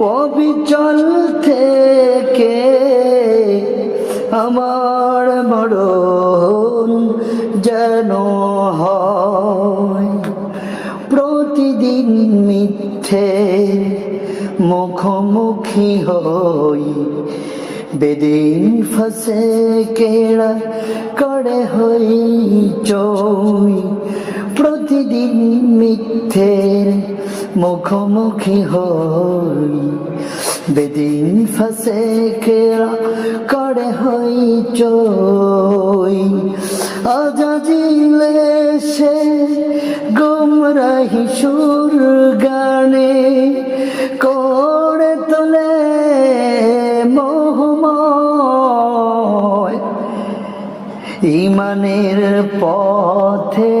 অবিচল থেকে আমার মরণ যেন হয়। প্রতিদিন মিথ্যে মুখোমুখি হই। বেদিন ফসে কেড়া করে হই চই। প্রতিদিন মিথ্যের মুখোমুখি হই। বেদিন ফসে কেড়া করে হই চই। আজাজিলে সে গুমরাহি সুর গানে করে তোলে মোহময়। ইমানের পথে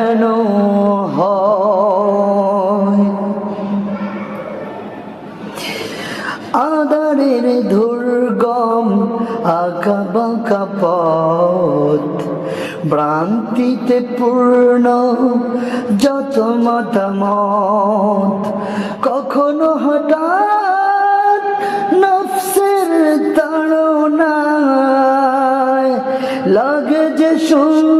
যেন আদারের দুর্গম আঁকা বাঁকা পথ, ভ্রান্তিতে পূর্ণ যত মতামত, কখনো হঠাৎ নফসের তাড়নায় লাগে যে সুন্দর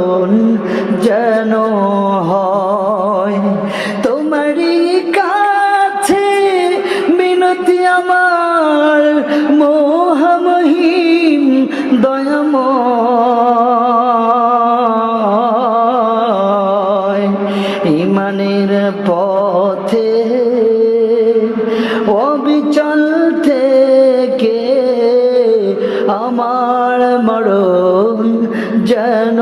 মিনতি আমার মোহমহীন দয়াময়। ইমানের পথে অবিচল থেকে আমার মরণ যেন